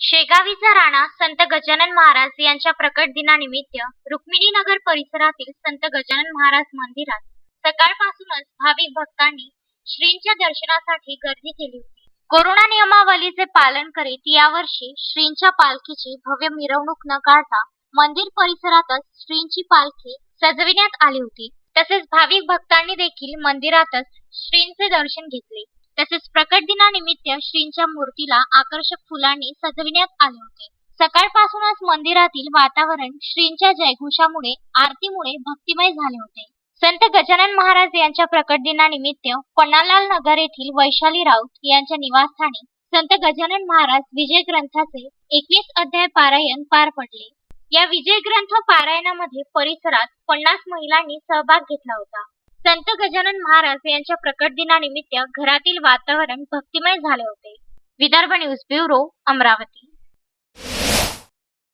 शेगावीचा राणा संत गजानन महाराज यांच्या प्रकट दिनानिमित्त रुक्मिणीनगर परिसरातील संत गजानन महाराज मंदिरात सकाळपासूनच भाविक भक्तांनी श्रींच्या दर्शनासाठी गर्दी केली होती. कोरोना नियमावलीचे पालन करीत यावर्षी श्रींच्या पालखीची भव्य मिरवणूक न काढता मंदिर परिसरातच श्रींची पालखी सजविण्यात आली होती. तसेच भाविक भक्तांनी देखील मंदिरातच श्रींचे दर्शन घेतले. तसेच प्रकट दिनानिमित्त श्रींच्या मूर्तीला आकर्षक फुलांनी सजविण्यात आले होते. सकाळपासूनच मंदिरातील वातावरण श्रींच्या जयघोषामुळे आरतीमुळे भक्तिमय झाले होते. संत गजानन महाराज यांच्या प्रकट दिनानिमित्त पन्नालाल नगर येथील वैशाली राऊत यांच्या निवासस्थानी संत गजानन महाराज विजय ग्रंथाचे एकवीस अध्याय पारायण पार पडले. या विजय ग्रंथ पारायणामध्ये परिसरात पन्नास महिलांनी सहभाग घेतला होता. संत गजानन महाराज यांच्या प्रकट दिनानिमित्त घरातील वातावरण भक्तिमय झाले होते. Vidarbha news bureau Amravati.